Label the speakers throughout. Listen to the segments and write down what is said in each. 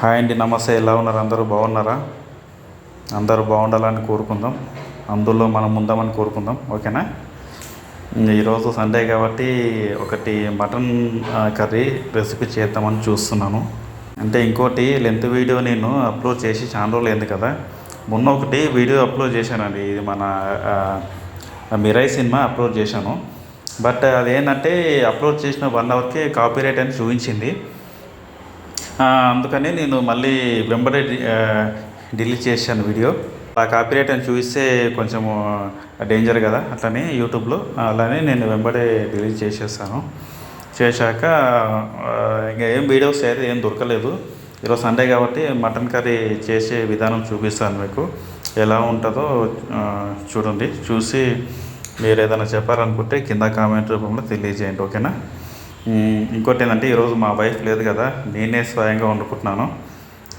Speaker 1: Hi అండి నమస్తే. ఎలా ఉన్నారు? అందరూ బాగున్నారా? అందరూ బాగుండాలని కోరుకుందాం. అందులో మనం ఉందామని కోరుకుందాం. ఓకేనా? ఈరోజు సండే కాబట్టి ఒకటి మటన్ కర్రీ రెసిపీ చేద్దామని చూస్తున్నాను. అంటే ఇంకోటి లెంత్ వీడియో నేను అప్లోడ్ చేసి చాలా రోజులు అయింది కదా. మొన్న ఒకటి వీడియో అప్లోడ్ చేశానండి. ఇది మన మిరాయి సినిమా అప్లోడ్ చేశాను. బట్ అదేంటంటే అప్లోడ్ చేసిన వన్ అవర్కి కాపీరైట్ అని చూపించింది. అందుకని నేను మళ్ళీ వెంబడే డి- డిలీట్ చేశాను వీడియో. ఆ కాపీరైట్ అని చూస్తే కొంచెము డేంజర్ కదా అట్లనే యూట్యూబ్లో అలానే నేను వెంబడే డిలీట్ చేసేసాను. చేశాక ఇంకా ఏం వీడియోస్ అయితే ఏం దొరకలేదు. ఈరోజు సండే కాబట్టి మటన్ కర్రీ చేసే విధానం చూపిస్తాను మీకు. ఎలా ఉంటుందో చూడండి. చూసి మీరు ఏదైనా చెప్పాలనుకుంటే కింద కామెంట్ రూపంలో తెలియజేయండి ఓకేనా? ఇంకోటి ఏంటంటే ఈరోజు మా వైఫ్ లేదు కదా నేనే స్వయంగా వండుకుంటున్నాను.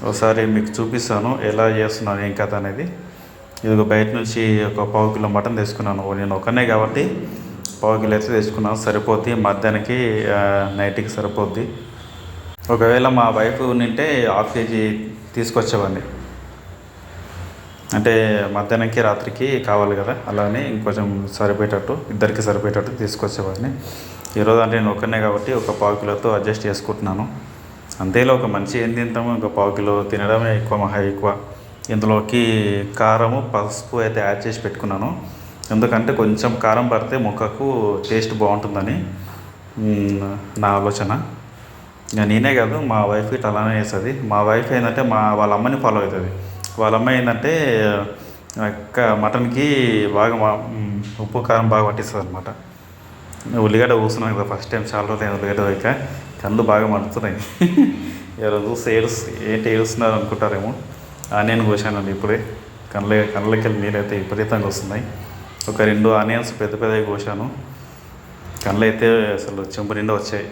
Speaker 1: ఒకసారి మీకు చూపిస్తాను ఎలా చేస్తున్నాను ఏం కథ అనేది. ఇదిగో బయట నుంచి ఒక పావు కిలో మటన్ తెచ్చుకున్నాను. నేను ఒకనే కాబట్టి పావు కిలో అయితే తెచ్చుకున్నాను. సరిపోద్ది మధ్యాహ్నానికి నైట్కి సరిపోద్ది. ఒకవేళ మా వైఫ్ నింటే హాఫ్ కేజీ తీసుకొచ్చేవాడిని. అంటే మధ్యాహ్నంకి రాత్రికి కావాలి కదా అలానే ఇంకొంచెం సరిపోయేటట్టు ఇద్దరికి సరిపోయేటట్టు తీసుకొచ్చేవాడిని. ఈరోజు అంటే నేను ఒక్కనే కాబట్టి ఒక పావు కిలోతో అడ్జస్ట్ చేసుకుంటున్నాను. అంతేలో ఒక మంచి ఏం తింటాము ఒక పావు కిలో తినడమే ఎక్కువ మహా ఎక్కువ. ఇందులోకి కారము పసుపు అయితే యాడ్ చేసి పెట్టుకున్నాను. ఎందుకంటే కొంచెం కారం పడితే ముక్కకు టేస్ట్ బాగుంటుందని నా ఆలోచన. నేనే కాదు మా వైఫ్ ఇట్లా అలానే వేస్తుంది మా వైఫ్ ఏంటంటే మా వాళ్ళ అమ్మని ఫాలో అవుతుంది. వాళ్ళ అమ్మ ఏంటంటే మటన్కి బాగా మా- ఉప్పు కారం బాగా పట్టిస్తుంది అనమాట ఉల్లిగడ్డ కూర్చున్నాను కదా ఫస్ట్ టైం చాలా రోజులు ఉల్లిగడ్డ వేయక కళ్ళు బాగా మండుతున్నాయి. ఎవరో చూస్తే ఏడుస్ ఏంటి ఏడుస్తున్నారు అనుకుంటారేమో. ఆనియన్ కోసానండి ఇప్పుడే. కళ్ళ కళ్ళకి వెళ్ళి నీళ్ళైతే విపరీతంగా వస్తున్నాయి. ఒక రెండు ఆనియన్స్ పెద్ద పెద్దవి కోసాను. కళ్ళు అయితే అసలు చెంపు నిండా వచ్చాయి.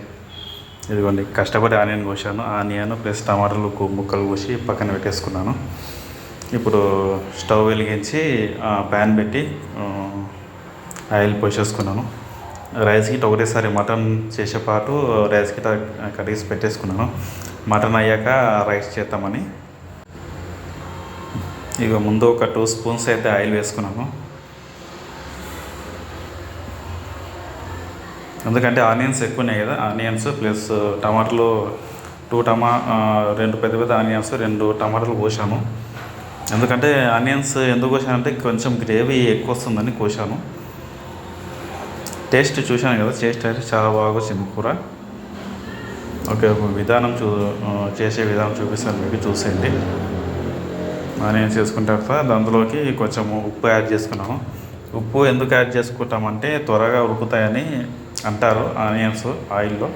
Speaker 1: ఇదిగోండి కష్టపడి ఆనియన్ కోసాను. ఆనియన్ ప్లస్ టమాటాలు ముక్కలు కోసి పక్కన పెట్టేసుకున్నాను. ఇప్పుడు స్టవ్ వెలిగించి ఆ, ప్యాన్ పెట్టి ఆయిల్ పోసేసుకున్నాను. రైస్ గిట్ ఒకటేసారి మటన్ చేసే పాటు రైస్ గిట కడిగేసి పెట్టేసుకున్నాను. మటన్ అయ్యాక రైస్ చేద్దామని. ఇక ముందు ఒక టూ స్పూన్స్ అయితే ఆయిల్ వేసుకున్నాను. ఎందుకంటే ఆనియన్స్ ఎక్కువ ఉన్నాయి కదా ఆనియన్స్ ప్లస్ టమాటాలు టూ టమా రెండు పెద్ద పెద్ద ఆనియన్స్ రెండు టమాటాలు కోసాను. ఎందుకంటే ఆనియన్స్ ఎందుకు కోసానంటే కొంచెం గ్రేవీ ఎక్కువ వస్తుందని కోసాను. టేస్ట్ చూశాను కదా టేస్ట్ అయితే చాలా బాగా వచ్చింది కూర. ఓకే ఒక విధానం చూ చేసే విధానం చూపిస్తాను మీకు చూసేయండి. ఆనియన్స్ చేసుకున్న తర్వాత అందులోకి కొంచెం ఉప్పు యాడ్ చేసుకున్నాను ఉప్పు ఎందుకు యాడ్ చేసుకుంటామంటే త్వరగా ఉడుకుతాయని అంటారు ఆనియన్స్ ఆయిల్లో.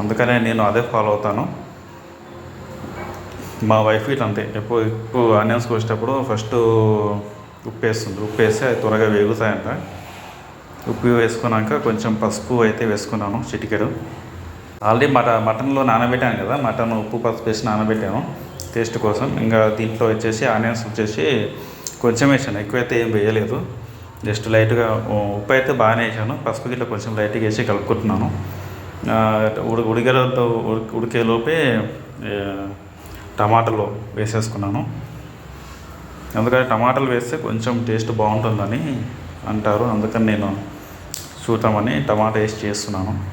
Speaker 1: అందుకనే నేను అదే ఫాలో అవుతాను. మా వైఫ్ ఇట్ అంతే ఎప్పుడు ఎక్కువ ఆనియన్స్ కోసేటప్పుడు ఫస్ట్ ఉప్పు వేస్తుంది ఉప్పు వేస్తే అది త్వరగా వేగుతాయంట. ఉప్పు వేసుకున్నాక కొంచెం పసుపు అయితే వేసుకున్నాను చిటికెడు. ఆల్రెడీ మట మటన్లో నానబెట్టాను కదా మటన్ ఉప్పు పసుపు వేసి నానబెట్టాను టేస్ట్ కోసం. ఇంకా దీంట్లో వచ్చేసి ఆనియన్స్ వచ్చేసి కొంచెం వేసాను ఎక్కువైతే ఏం వేయలేదు. జస్ట్ లైట్గా ఉప్పు అయితే బాగానే వేసాను పసుపు గిట్ల కొంచెం లైట్గా వేసి కలుపుకుంటున్నాను. ఉడి ఉడికలతో ఉడికే ఉడికేలోపే టమాటాలు వేసేసుకున్నాను. ఎందుకంటే టమాటాలు వేస్తే కొంచెం టేస్ట్ బాగుంటుందని అంటారు. అందుకని నేను చూద్దామని టమాటా వేసి చేస్తున్నాను.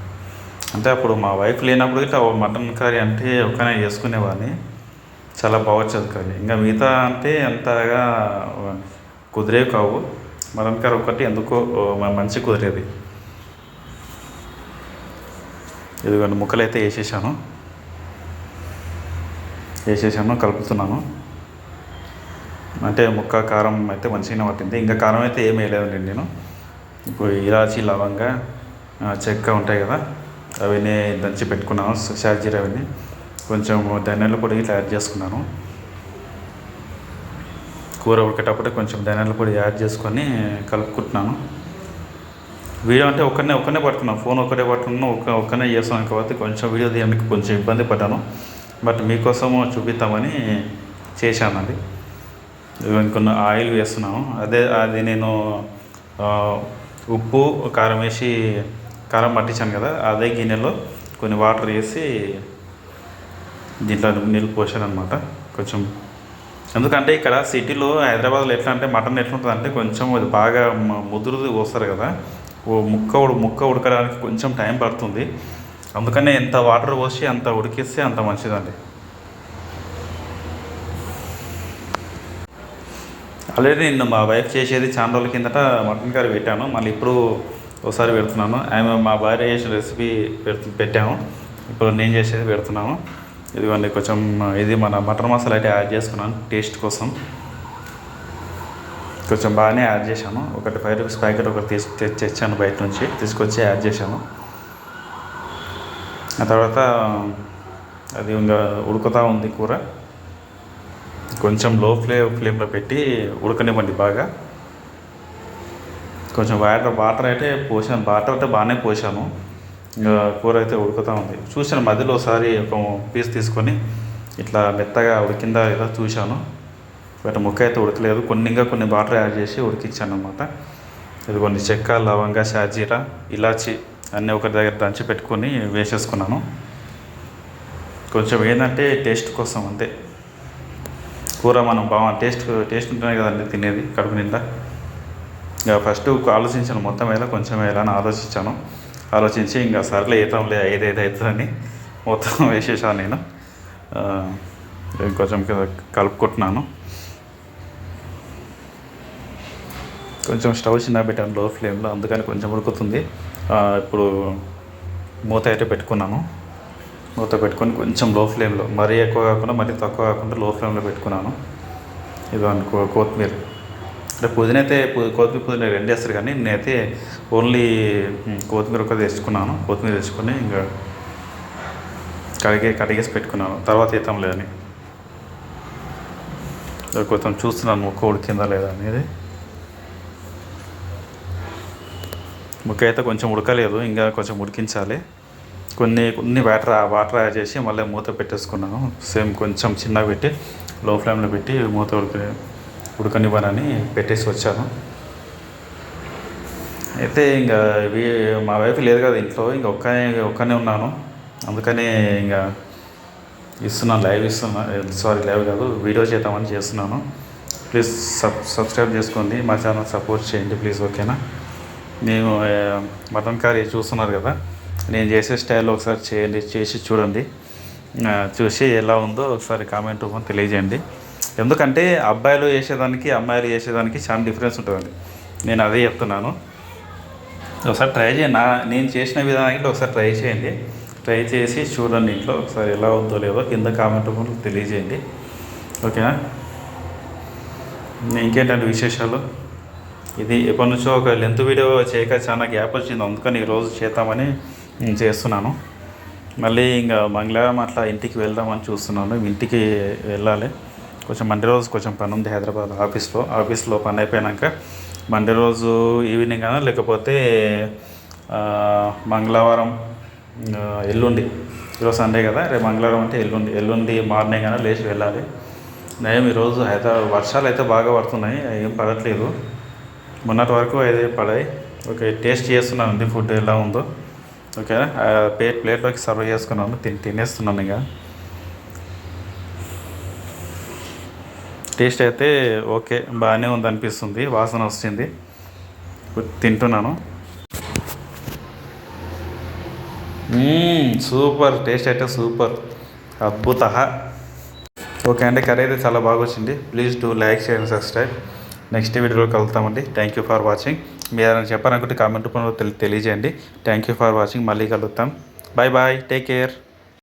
Speaker 1: అంటే అప్పుడు మా వైఫ్ లేనప్పుడు ఇట్లా మటన్ కర్రీ అంటే ఒకనే చేసుకునేవాడిని. చాలా బాగొచ్చేది కర్రీ. ఇంకా మిగతా అంటే అంతగా కుదిరేవి కావు. మటన్ కర్రీ ఒకటి ఎందుకో మంచి కుదిరేది. ఇదిగోండి ముక్కలు అయితే వేసేసాను. వేసేసాను కలుపుతున్నాను. అంటే ముక్క కారం అయితే మంచిగానే పట్టింది. ఇంకా కారం అయితే ఏం వేయలేదండి నేను. ఇప్పుడు ఇలాచి లవంగ చెక్క ఉంటాయి కదా అవన్నీ దంచి పెట్టుకున్నాను షాజీరా అవన్నీ. కొంచెం ధనియాల పొడి తయారు యాడ్ చేసుకున్నాను. కూర ఉడికేటప్పుడు కొంచెం ధనియాల పొడి యాడ్ చేసుకొని కలుపుకుంటున్నాను. వీడియో అంటే ఒక్కనే ఒక్కనే పడుతున్నాను. ఫోన్ ఒక్కటే పట్టుకున్నాను ఒక్క ఒక్కనే చేస్తాను కాబట్టి కొంచెం వీడియో తీయడానికి కొంచెం ఇబ్బంది పడ్డాను. బట్ మీకోసం చూపిద్దామని చేశాను అది. ఇంకొన్ని ఆయిల్ వేస్తున్నాము. అదే అది నేను ఉప్పు కారం వేసి కారం పట్టించాను కదా అదే గిన్నెలో కొన్ని వాటర్ వేసి దీంట్లో నీళ్ళు పోసాను అనమాట కొంచెం ఎందుకంటే ఇక్కడ సిటీలో హైదరాబాద్లో ఎట్లా అంటే మటన్ ఎట్లా ఉంటుంది అంటే కొంచెం అది బాగా ముదురుది పోస్తారు కదా. ఓ ముక్క ఉడు ముక్క ఉడకడానికి కొంచెం టైం పడుతుంది. అందుకనే ఎంత వాటర్ పోసి అంత ఉడికిస్తే అంత మంచిదండి. ఆల్రెడీ నిన్న మా వైఫ్ చేసేది చాలా రోజుల కిందట మటన్ కర్రీ పెట్టాను. మళ్ళీ ఇప్పుడు ఒకసారి పెడుతున్నాను. ఆమె మా భార్య చేసిన రెసిపీ పెడుతు పెట్టాము. ఇప్పుడు నేను చేసేది పెడుతున్నాను. ఇదిగోండి కొంచెం ఇది మన మటన్ మసాలా అయితే యాడ్ చేసుకున్నాను టేస్ట్ కోసం. కొంచెం బాగానే యాడ్ చేశాను. ఒకటి ఫైవ్ రూపీస్ ప్యాకెట్ ఒకటి తీసు తెచ్చాను బయట నుంచి. తీసుకొచ్చి యాడ్ చేశాను. ఆ తర్వాత అది ఇంకా ఉడుకుతూ ఉంది కూర. కొంచెం లో ఫ్లే ఫ్లేమ్లో పెట్టి ఉడకనివ్వండి బాగా. కొంచెం వాటర్ వాటర్ అయితే పోసాను వాటర్ అయితే బాగానే పోసాను. ఇంకా కూర అయితే ఉడుకుతూ ఉంది. చూసాను మధ్యలో ఒకసారి ఒక పీస్ తీసుకొని ఇట్లా మెత్తగా ఉడికిందా లేదా చూశాను. బట్ ముక్క అయితే ఉడకలేదు. కొన్ని ఇంకా కొన్ని వాటర్ యాడ్ చేసి ఉడికించాను అనమాట ఇది కొన్ని చెక్క లవంగ షాజీరా ఇలాచి అన్నీ ఒకరి దగ్గర దంచి పెట్టుకొని వేసేసుకున్నాను. కొంచెం ఏంటంటే టేస్ట్ కోసం అంతే. కూర మనం బాగా టేస్ట్ టేస్ట్ ఉంటేనే కదండి తినేది కడుపు నిండా. ఇంకా ఫస్ట్ ఆలోచించాను మొత్తం వేలా కొంచెం ఎలా అని ఆలోచించాను. ఆలోచించి ఇంకా సర్లే ఏతంలే ఐదు ఐదు అవుతుందని మొత్తం వేసేసాను నేను. కొంచెం కలుపుకుంటున్నాను కొంచెం స్టవ్ చిన్న పెట్టాను లో ఫ్లేమ్లో అందుకని కొంచెం ఉడుకుతుంది. ఇప్పుడు మూత అయితే పెట్టుకున్నాను. మూత పెట్టుకొని కొంచెం లో ఫ్లేమ్లో మరీ ఎక్కువ కాకుండా మరీ తక్కువ కాకుండా లో ఫ్లేమ్లో పెట్టుకున్నాను. ఇది అనుకో కొత్తిమీర. అంటే పుదీనా అయితే కొత్తిమీర పుదీనా రెండు వేస్తారు కానీ నేనైతే ఓన్లీ కొత్తిమీర ఒకటి తెచ్చుకున్నాను. కొత్తిమీర తెచ్చుకొని ఇంకా కడిగే కడిగేసి పెట్టుకున్నాను. తర్వాత ఇతం లేదని. కొంచెం చూస్తున్నాను ముక్క ఉడికిందా లేదా అనేది. ముక్క అయితే కొంచెం ఉడకలేదు ఇంకా కొంచెం ఉడికించాలి. కొన్ని కొన్ని వాటర్ వాటర్ యాడ్ చేసి మళ్ళీ మూత పెట్టేసుకున్నాను. సేమ్ కొంచెం చిన్నగా పెట్టి లో ఫ్లేమ్లో పెట్టి మూత ఉడక ఉడకనివ్వనని పెట్టేసి వచ్చాను. అయితే ఇంకా ఇవి మా వైఫ్ లేదు కదా ఇంట్లో ఇంకా ఒక్క ఒక్కనే ఉన్నాను. అందుకనే ఇంకా ఇస్తున్నాను లైవ్ ఇస్తున్నా సారీ లైవ్ కాదు వీడియో చేద్దామని చేస్తున్నాను. ప్లీజ్ సబ్ సబ్స్క్రైబ్ చేసుకోండి మా ఛానల్ సపోర్ట్ చేయండి ప్లీజ్ ఓకేనా? నేను మటన్ కర్రీ చూస్తున్నారు కదా నేను చేసే స్టైల్ ఒకసారి చేయండి చేసి చూడండి. చూసి ఎలా ఉందో ఒకసారి కామెంట్ రూపం తెలియజేయండి. ఎందుకంటే అబ్బాయిలు చేసేదానికి అమ్మాయిలు చేసేదానికి చాలా డిఫరెన్స్ ఉంటుందండి. నేను అదే చెప్తున్నాను. ఒకసారి ట్రై చేయండి. నా నేను చేసిన విధానానికి ఒకసారి ట్రై చేయండి. ట్రై చేసి చూడండి ఇంట్లో ఒకసారి ఎలా ఉందో లేదో కింద కామెంట్ రూపంలో తెలియజేయండి. ఓకేనా? ఇంకేంటంటే విశేషాలు? ఇది ఎప్పటి నుంచో ఒక లెంత్ వీడియో చేయక చాలా గ్యాప్ వచ్చింది. అందుకని ఈరోజు చేద్దామని చేస్తున్నాను. మళ్ళీ ఇంకా మంగళవారం అట్లా ఇంటికి వెళ్దామని చూస్తున్నాను. ఇంటికి వెళ్ళాలి. కొంచెం మండే రోజు కొంచెం పని ఉంది హైదరాబాద్ ఆఫీస్లో. ఆఫీస్లో పని అయిపోయాక మండే రోజు ఈవినింగ్ అయినా లేకపోతే మంగళవారం ఎల్లుండి. ఈరోజు సండే కదా రేపు మంగళవారం అంటే ఎల్లుండి. ఎల్లుండి మార్నింగ్ అయినా లేచి వెళ్ళాలి. నయం ఈరోజు హైదరాబాద్ వర్షాలు అయితే బాగా పడుతున్నాయి. ఏం పడట్లేదు. మొన్నటి వరకు అయితే పడాయి. ఓకే టేస్ట్ చేస్తున్నాను. అండి ఫుడ్ ఎలా ఉందో. ఓకేనా ప్లేట్ ప్లేట్లోకి సర్వ్ చేసుకున్నాను తిని తినేస్తున్నాను ఇక. టేస్ట్ అయితే ఓకే బాగానే ఉంది అనిపిస్తుంది వాసన వస్తుంది. తింటున్నాను. సూపర్ టేస్ట్ అయితే సూపర్ అద్భుత ఓకే అండి కర్రీ అయితే చాలా బాగా వచ్చింది. Please do like share and subscribe. Next వీడియోలో కలుగుతామండి థ్యాంక్ యూ ఫర్ వాచింగ్. మీరు ఏదైనా చెప్పాలనుకుంటే కామెంట్ రూపంలో తెలియజేయండి. థ్యాంక్ యూ ఫర్ వాచింగ్ మళ్ళీ కలుద్దాం. Bye bye take care